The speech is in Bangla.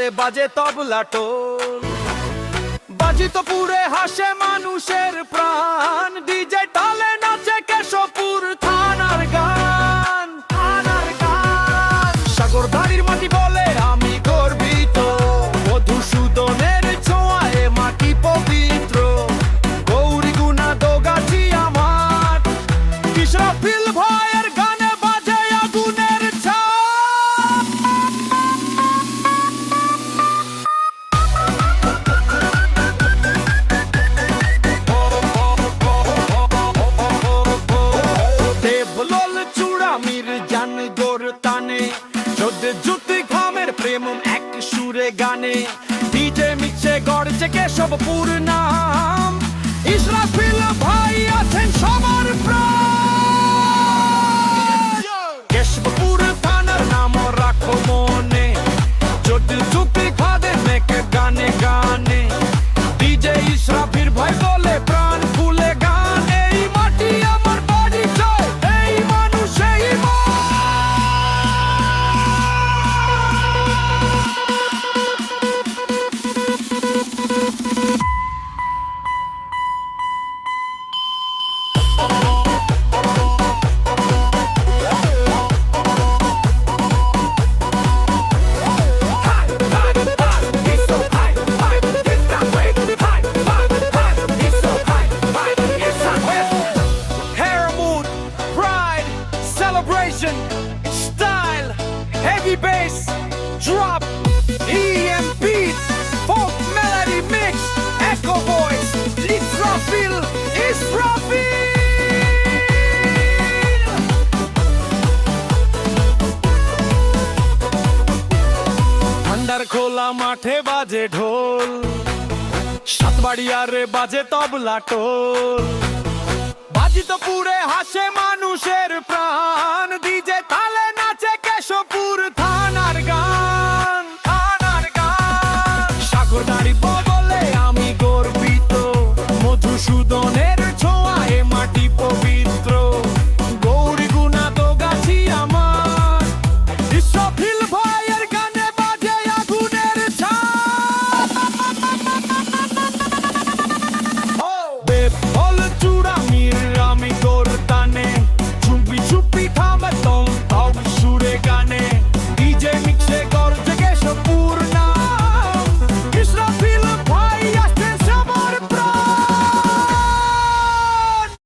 আরে বাজে তবলা টোল বাজি তো পুরে হাসে মানুষের প্রাণ। ডিজে তালে চোদ্দ খামের প্রেম এক সুরে গানে। ডিজে মিছে গড়ছে কেশবপুর নাম ইসরাফিল ভাই আছেন সবার heavy bass, drop, EM beats, folk melody mix, echo voice, Israfil, Israfil! ঠান্ডার খোলা মাঠে বাজে ঢোল সাতবাড়িয়ারে বাজে তবলা টোল বাজি তো পুরে হাসে মানুষের